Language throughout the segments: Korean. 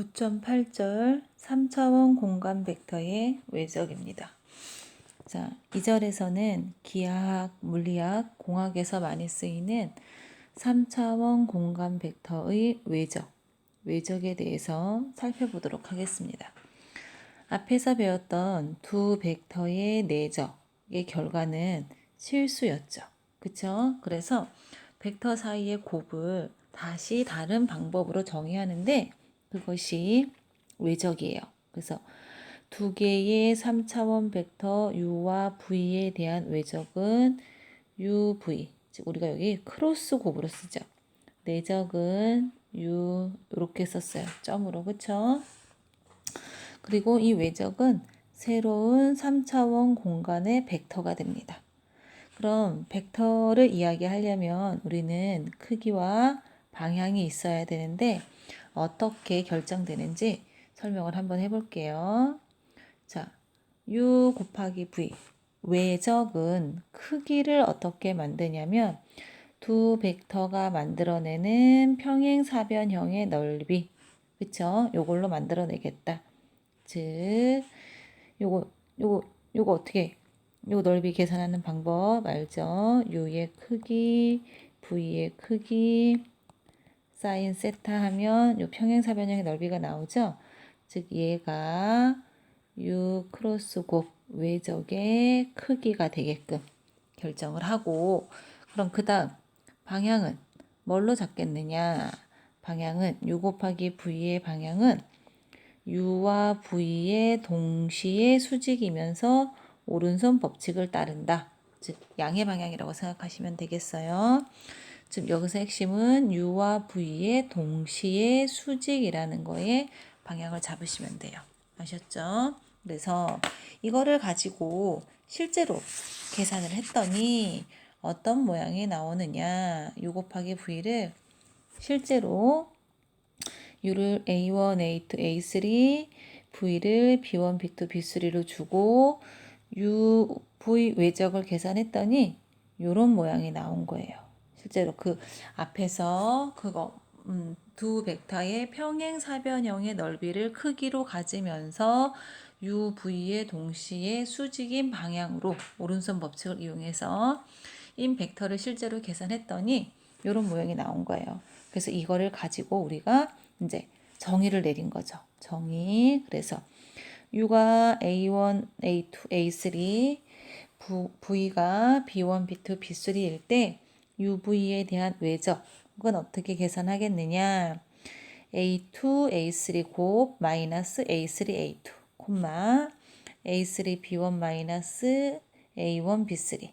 9.8절 3차원 공간 벡터의 외적입니다. 자, 이 절에서는 기하학, 물리학, 공학에서 많이 쓰이는 3차원 공간 벡터의 외적, 외적에 대해서 살펴보도록 하겠습니다. 앞에서 배웠던 두 벡터의 내적의 결과는 실수였죠. 그쵸? 그래서 벡터 사이의 곱을 다시 다른 방법으로 정의하는데 그것이 외적이에요. 그래서 두 개의 3차원 벡터 u와 v에 대한 외적은 uv. 즉 우리가 여기 크로스 곱으로 쓰죠. 내적은 u 이렇게 썼어요. 점으로 그쵸? 그리고 이 외적은 새로운 3차원 공간의 벡터가 됩니다. 그럼 벡터를 이야기하려면 우리는 크기와 방향이 있어야 되는데 어떻게 결정되는지 설명을 한번 해볼게요. 자, u 곱하기 v 외적은 크기를 어떻게 만드냐면 두 벡터가 만들어내는 평행사변형의 넓이 그쵸? 요걸로 만들어내겠다. 즉 요거 요거 요거 어떻게 요 넓이 계산하는 방법 알죠? u의 크기, v의 크기, 사인 세타 하면 요 평행사변형의 넓이가 나오죠? 즉 얘가 u 크로스 곱 외적의 크기가 되게끔 결정을 하고 그럼 그 다음 방향은 뭘로 잡겠느냐? 방향은 u 곱하기 v의 방향은 u와 v의 동시에 수직이면서 오른손 법칙을 따른다. 즉 양의 방향이라고 생각하시면 되겠어요. 즉 여기서 핵심은 u와 v의 동시에 수직이라는 거에 방향을 잡으시면 돼요. 아셨죠? 그래서 이거를 가지고 실제로 계산을 했더니 어떤 모양이 나오느냐 u 곱하기 v를 실제로 u를 a1, a2, a3, v를 b1, b2, b3로 주고 u, v 외적을 계산했더니 이런 모양이 나온 거예요. 실제로 그 앞에서 그거 음, 두 벡터의 평행 사변형의 넓이를 크기로 가지면서 u, v의 동시에 수직인 방향으로 오른손 법칙을 이용해서 인 벡터를 실제로 계산했더니 이런 모양이 나온 거예요. 그래서 이거를 가지고 우리가 이제 정의를 내린 거죠. 정의. 그래서 U가 A1, A2, A3, V가 B1, B2, B3일 때 UV에 대한 외적은 어떻게 계산하겠느냐? A2, A3 곱 마이너스 A3, A2 콤마 A3, B1 마이너스 A1, B3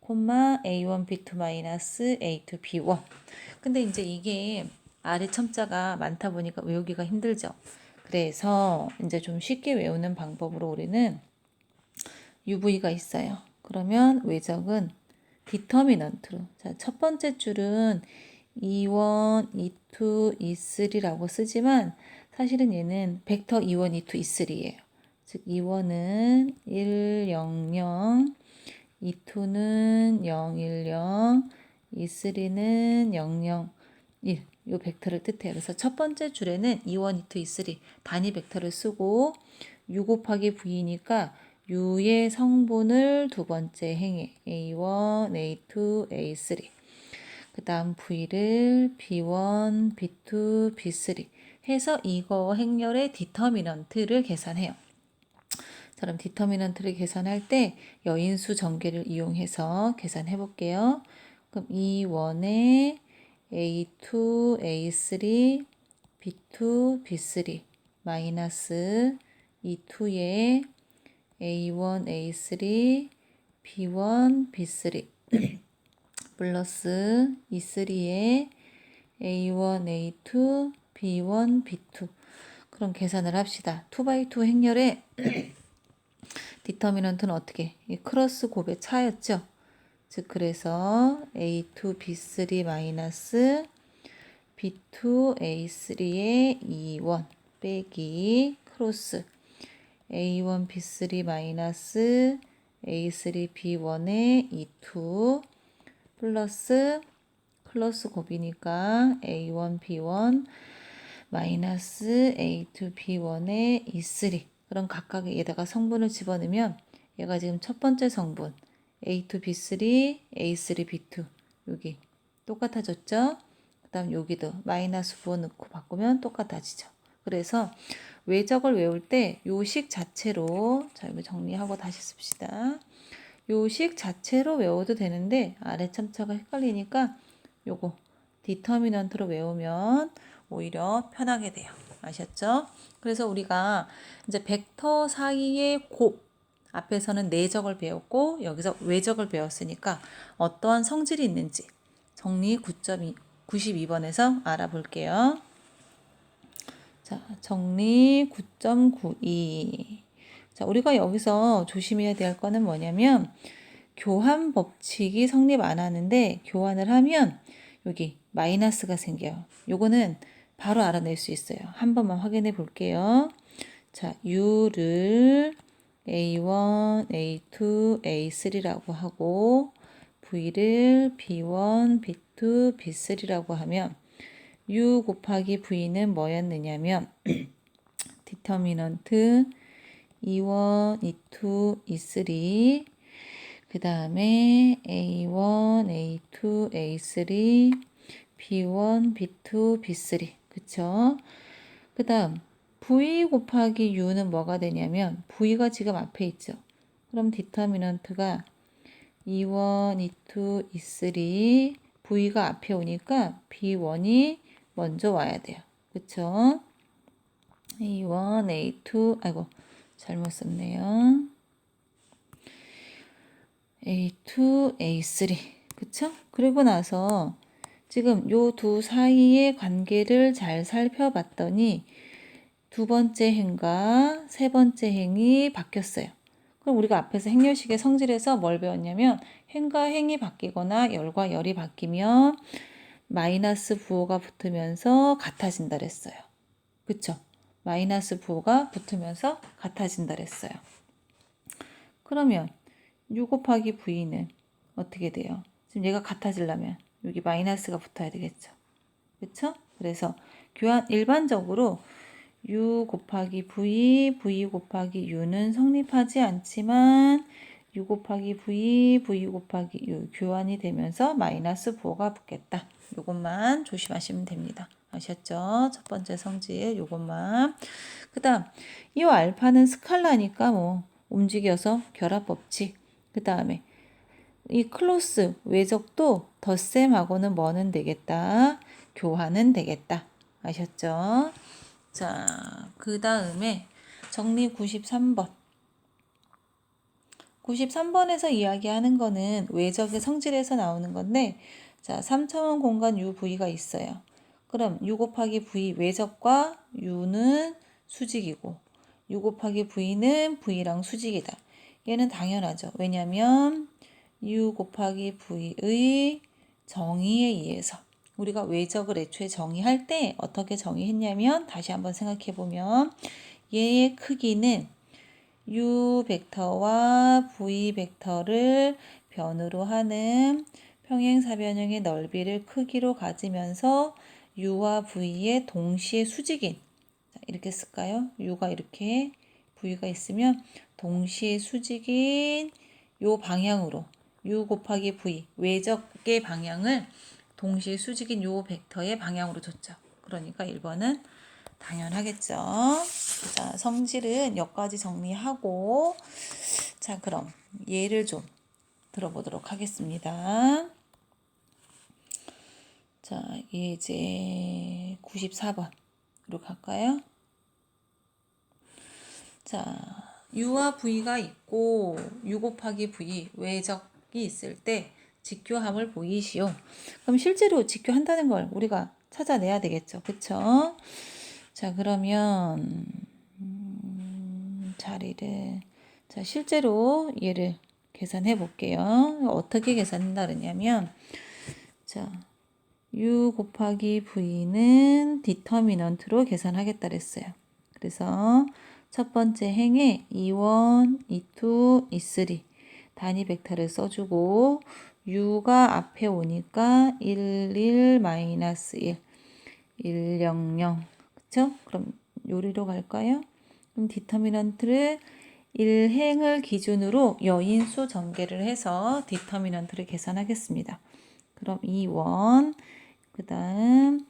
콤마 A1, B2 마이너스 A2, B1 근데 이제 이게 아래 첨자가 많다 보니까 외우기가 힘들죠. 그래서 이제 좀 쉽게 외우는 방법으로 우리는 UV가 있어요. 그러면 외적은 디터미넌트로. 자, 첫 번째 줄은 E1, E2, E3라고 쓰지만 사실은 얘는 벡터 E1, E2, E3예요. 즉 E1은 1, 0, 0, E2는 0, 1, 0, E3는 0, 0, 1. 이 벡터를 뜻해요. 그래서 첫 번째 줄에는 2원, 2, 2, 3 단위 벡터를 쓰고 u 곱하기 v니까 u의 성분을 두 번째 행해 a1, a2, a3 그 다음 v를 b1, b2, b3 해서 이거 행렬의 디터미넌트를 계산해요. 그럼 디터미넌트를 계산할 때 여인수 전개를 이용해서 계산해 볼게요. 그럼 이 원의 A2, A3, B2, B3 마이너스 E2에 A1, A3, B1, B3 플러스 E3에 A1, A2, B1, B2 그럼 계산을 합시다. 2x2 행렬의 디터미넌트는 어떻게? 크로스 곱의 차였죠? 즉 그래서 A2 B3 마이너스 B2 A3의 2원 빼기 크로스 A1 B3 마이너스 A3 B1의 2 플러스 클러스 곱이니까 A1 B1 마이너스 A2 B1에 E3 그럼 각각 에다가 성분을 집어넣으면 얘가 지금 첫 번째 성분 A2 B3 A3 B2 여기 똑같아졌죠? 그 다음 여기도 마이너스 부어 넣고 바꾸면 똑같아지죠. 그래서 외적을 외울 때 요식 자체로 자 이거 정리하고 다시 씁시다. 요식 자체로 외워도 되는데 아래 참차가 헷갈리니까 요거 디터미넌트로 외우면 오히려 편하게 돼요. 아셨죠? 그래서 우리가 이제 벡터 사이의 곱 앞에서는 내적을 배웠고 여기서 외적을 배웠으니까 어떠한 성질이 있는지 정리 9.2 92번에서 알아볼게요. 자, 정리 9.92. 자, 우리가 여기서 조심해야 될 거는 뭐냐면 교환 법칙이 성립 안 하는데 교환을 하면 여기 마이너스가 생겨요. 요거는 바로 알아낼 수 있어요. 한 번만 확인해 볼게요. 자, U를 A1, A2, A3라고 하고 V를 B1, B2, B3라고 하면 U 곱하기 V는 뭐였느냐면 디터미넌트 E1, E2, E3 그 다음에 A1, A2, A3 B1, B2, B3 그쵸? 그 다음 V 곱하기 U는 뭐가 되냐면 V가 지금 앞에 있죠. 그럼 디터미넌트가 E1, E2, E3 V가 앞에 오니까 B1이 먼저 와야 돼요. 그쵸? A1, A2, 아이고, 잘못 썼네요. A2, A3. 그쵸? 그리고 나서 지금 요 두 사이의 관계를 잘 살펴봤더니 두 번째 행과 세 번째 행이 바뀌었어요. 그럼 우리가 앞에서 행렬식의 성질에서 뭘 배웠냐면 행과 행이 바뀌거나 열과 열이 바뀌면 마이너스 부호가 붙으면서 같아진다 그랬어요. 그쵸? 마이너스 부호가 붙으면서 같아진다 그랬어요. 그러면 U 곱하기 V는 어떻게 돼요? 지금 얘가 같아지려면 여기 마이너스가 붙어야 되겠죠. 그쵸? 그래서 교환 일반적으로 U 곱하기 V, V 곱하기 U는 성립하지 않지만 U 곱하기 V, V 곱하기 교환이 되면서 마이너스 부호가 붙겠다. 요것만 조심하시면 됩니다. 아셨죠? 첫 번째 성질 요것만. 그 다음 이 알파는 스칼라니까 뭐 움직여서 결합 법칙. 그 다음에 이 클로스 외적도 덧셈하고는 뭐는 되겠다. 교환은 되겠다. 아셨죠? 자, 그 다음에 정리 93번. 93번에서 이야기하는 거는 외적의 성질에서 나오는 건데, 자, 3차원 공간 UV가 있어요. 그럼 U 곱하기 V 외적과 U는 수직이고, U 곱하기 V는 V랑 수직이다. 얘는 당연하죠. 왜냐면 U 곱하기 V의 정의에 의해서 우리가 외적을 애초에 정의할 때 어떻게 정의했냐면 다시 한번 생각해 보면 얘의 크기는 u 벡터와 v 벡터를 변으로 하는 평행사변형의 넓이를 크기로 가지면서 u와 v의 동시에 수직인 이렇게 쓸까요? u가 이렇게 v가 있으면 동시에 수직인 요 방향으로 u 곱하기 v 외적의 방향을 동시에 수직인 요 벡터의 방향으로 줬죠. 그러니까 1번은 당연하겠죠. 자, 성질은 여기까지 정리하고 자, 그럼 예를 좀 들어보도록 하겠습니다. 자, 예제 94번으로 갈까요? 자, u와 v가 있고 u 곱하기 v 외적이 있을 때 직교함을 보이시오. 그럼 실제로 직교한다는 걸 우리가 찾아내야 되겠죠. 그쵸? 자, 그러면, 음, 자리를, 자, 실제로 얘를 계산해 볼게요. 어떻게 계산한다 그러냐면, 자, u 곱하기 v는 디터미넌트로 계산하겠다 그랬어요. 그래서 첫 번째 행에 E1, E2, E3 단위 벡터를 써주고 u가 앞에 오니까 1, 1, 마이너스 1, 1, 0, 0. 그쵸? 그럼 요리로 갈까요? 디터미넌트를 1행을 기준으로 여인수 전개를 해서 디터미넌트를 계산하겠습니다. 그럼 2원, 그 다음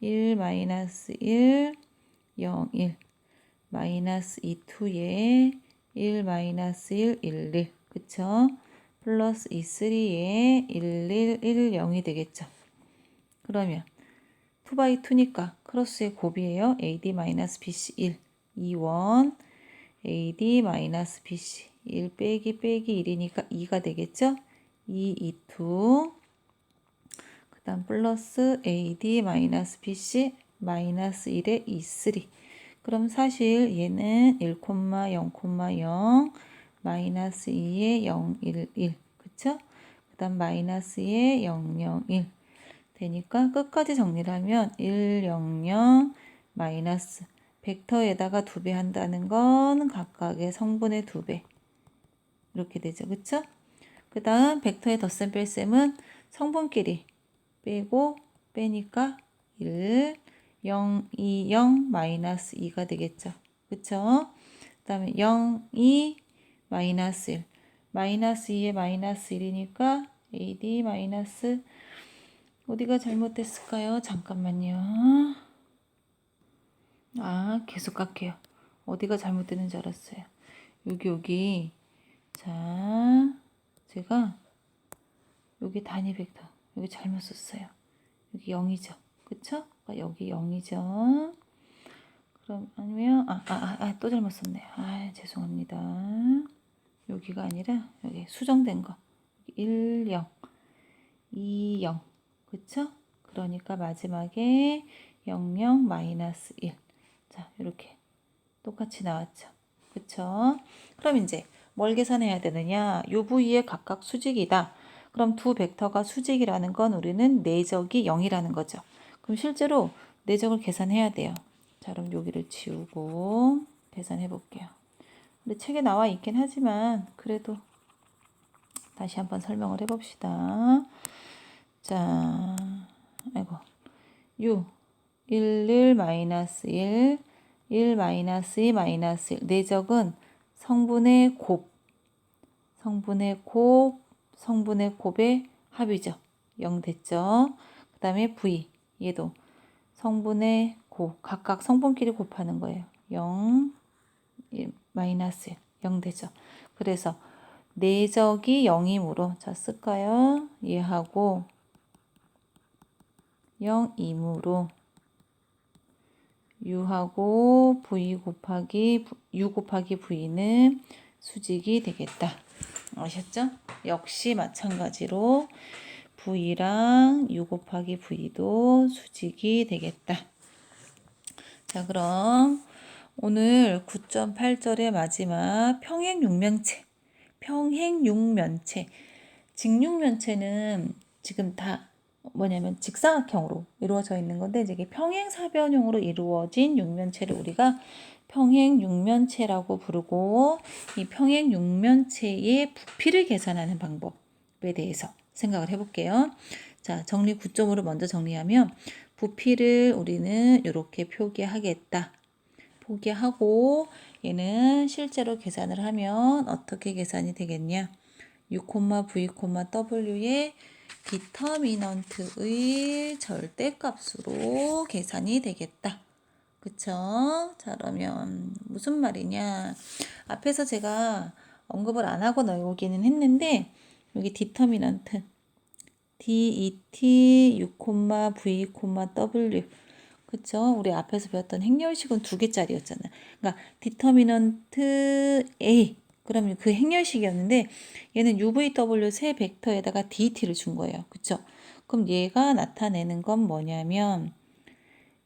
1 마이너스 1, 0, 1, 마이너스 2, 2에 1 마이너스 1, 1, 1, 그쵸? 플러스 2, 3에 1, 1, 1, 0이 되겠죠. 그러면 2by 2니까 크로스의 곱이에요. AD 마이너스 BC 1, 2원, AD 마이너스 BC 1 빼기 빼기 1이니까 2가 되겠죠? 2, 2, 2. 그 다음 플러스 AD 마이너스 BC 마이너스 1에 2, 3. 그럼 사실 얘는 1, 0, 0 마이너스 2에 0, 1, 1. 그쵸? 그 다음 마이너스 2에 0, 0, 1. 되니까 끝까지 정리를 하면 1, 0, 0 마이너스 벡터에다가 두 배 한다는 건 각각의 성분의 두 배. 이렇게 되죠. 그쵸? 그 다음 벡터의 덧셈 뺄셈은 성분끼리 빼고 빼니까 1, 0, 2, 0, 마이너스 2가 되겠죠. 그쵸? 그 다음에 0, 2, 마이너스 1. 마이너스 2에 마이너스 1이니까 AD 마이너스 어디가 잘못됐을까요? 잠깐만요. 아, 계속 갈게요. 어디가 잘못되는 줄 알았어요. 여기, 여기. 자, 제가 여기 단위 벡터. 여기 잘못 썼어요. 여기 0이죠. 그쵸? 그러니까 여기 0이죠. 그럼, 아니면, 아, 아, 아, 아, 또 잘못 썼네요. 아, 죄송합니다. 여기가 아니라, 여기 수정된 거. 1, 0, 2, 0. 그쵸? 그러니까 마지막에 0, 0, 마이너스 1. 자, 이렇게 똑같이 나왔죠. 그쵸? 그럼 이제 뭘 계산해야 되느냐? 요 부위에 각각 수직이다. 그럼 두 벡터가 수직이라는 건 우리는 내적이 0이라는 거죠. 그럼 실제로 내적을 계산해야 돼요. 자, 그럼 여기를 지우고 계산해 볼게요. 근데 책에 나와 있긴 하지만 그래도 다시 한번 설명을 해 봅시다. 자, 아이고. U 1, 1, 마이너스 1, 1, 마이너스 2, 마이너스 1. 내적은 성분의 곱, 성분의 곱, 성분의 곱의 합이죠. 0 됐죠. 그 다음에 V, 얘도 성분의 곱, 각각 성분끼리 곱하는 거예요. 0, 1, 마이너스 1, 0 되죠. 그래서 내적이 0이므로, 자, 쓸까요? 얘하고 0이므로 u하고 v 곱하기 u 곱하기 v는 수직이 되겠다. 아셨죠? 역시 마찬가지로 v랑 u 곱하기 v도 수직이 되겠다. 자, 그럼 오늘 9.8절의 마지막 평행 육면체, 평행 육면체, 직육면체는 지금 다 뭐냐면 직사각형으로 이루어져 있는 건데 이게 평행사변형으로 이루어진 육면체를 우리가 평행육면체라고 부르고 이 평행육면체의 부피를 계산하는 방법에 대해서 생각을 해볼게요. 자, 정리 9점으로 먼저 정리하면 부피를 우리는 이렇게 표기하겠다. 포기하고 얘는 실제로 계산을 하면 어떻게 계산이 되겠냐? u, v, w의 디터미넌트의 절대값으로 계산이 되겠다. 그쵸? 자, 그러면 무슨 말이냐? 앞에서 제가 언급을 안 하고 나오기는 했는데 여기 디터미넌트 det u, v, w 그쵸? 우리 앞에서 배웠던 행렬식은 두 개짜리였잖아요. 그러니까 디터미넌트 a 그러면 그 행렬식이었는데 얘는 UVW 세 벡터에다가 DT를 준 거예요. 그쵸? 그럼 얘가 나타내는 건 뭐냐면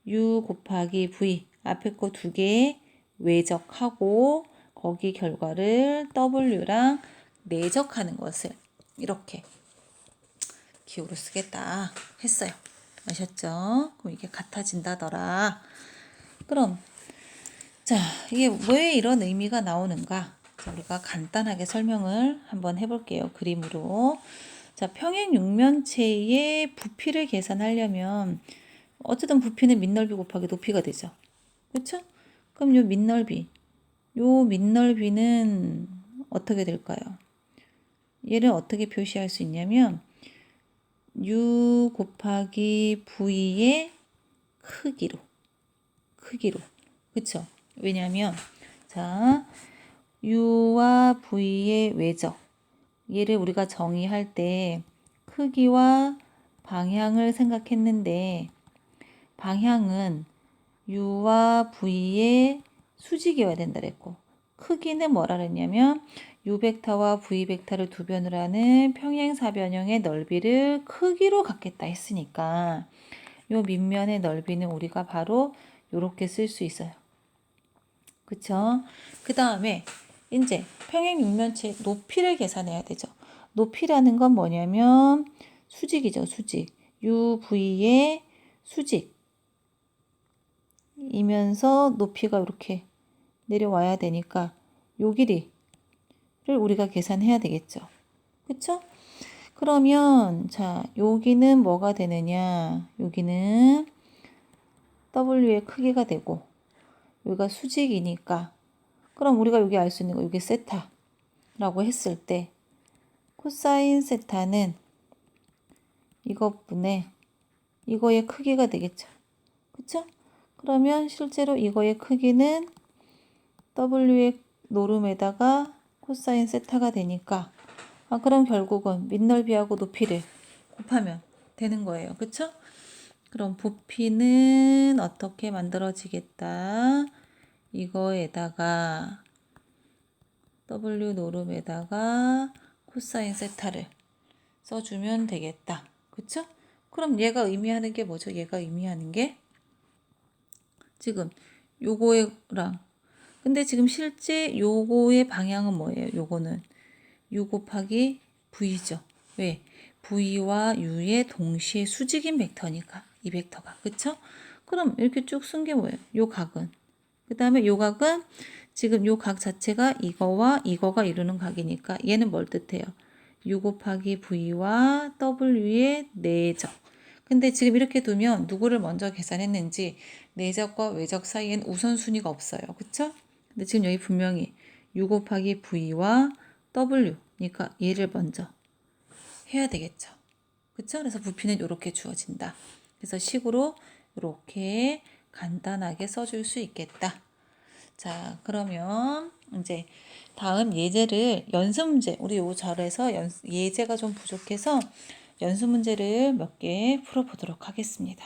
U 곱하기 V 앞에 거 두 개 외적하고 거기 결과를 W랑 내적하는 것을 이렇게 기호로 쓰겠다 했어요. 아셨죠? 그럼 이게 같아진다더라. 그럼 자 이게 왜 이런 의미가 나오는가? 자, 우리가 간단하게 설명을 한번 해볼게요. 그림으로. 자, 평행 육면체의 부피를 계산하려면 어쨌든 부피는 밑넓이 곱하기 높이가 되죠. 그쵸? 그럼 요 밑넓이, 요 밑넓이는 어떻게 될까요? 얘를 어떻게 표시할 수 있냐면 u 곱하기 v의 크기로 크기로 그쵸? 왜냐하면 자 u와 v의 외적 얘를 우리가 정의할 때 크기와 방향을 생각했는데 방향은 u와 v의 수직이어야 된다 그랬고 크기는 뭐라 그랬냐면 u 벡터와 v 벡터를 두 변으로 하는 평행사변형의 넓이를 크기로 갖겠다 했으니까 요 밑면의 넓이는 우리가 바로 요렇게 쓸 수 있어요. 그쵸? 그 다음에 이제 평행 육면체 높이를 계산해야 되죠. 높이라는 건 뭐냐면 수직이죠, 수직. UV의 수직. 이면서 높이가 이렇게 내려와야 되니까 요 길이를 우리가 계산해야 되겠죠. 그쵸? 그러면 자 여기는 뭐가 되느냐 여기는 W의 크기가 되고 여기가 수직이니까 그럼 우리가 여기 알 수 있는 거 여기 세타라고 했을 때 코사인 세타는 이것분의 이거의 크기가 되겠죠. 그쵸? 그러면 실제로 이거의 크기는 W의 노름에다가 코사인 세타가 되니까 아, 그럼 결국은 밑넓이하고 높이를 곱하면 되는 거예요. 그쵸? 그럼 부피는 어떻게 만들어지겠다? 이거에다가 W 노름에다가 코사인 세타를 써주면 되겠다. 그쵸? 그럼 얘가 의미하는 게 뭐죠? 얘가 의미하는 게 지금 요거랑 근데 지금 실제 요거의 방향은 뭐예요? 요거는 u 곱하기 v죠. 왜? v와 u의 동시에 수직인 벡터니까 이 벡터가 그쵸? 그럼 이렇게 쭉 쓴 게 뭐예요? 요 각은 그 다음에 요 각은 지금 요 각 자체가 이거와 이거가 이루는 각이니까 얘는 뭘 뜻해요? u 곱하기 v와 w의 내적 근데 지금 이렇게 두면 누구를 먼저 계산했는지 내적과 외적 사이엔 우선순위가 없어요. 그쵸? 근데 지금 여기 분명히 u 곱하기 v와 w니까 얘를 먼저 해야 되겠죠. 그쵸? 그래서 부피는 이렇게 주어진다. 그래서 식으로 이렇게 간단하게 써줄 수 있겠다. 자, 그러면 이제 다음 예제를 연습 문제, 우리 요 절에서 연, 예제가 좀 부족해서 연습 문제를 몇 개 풀어보도록 하겠습니다.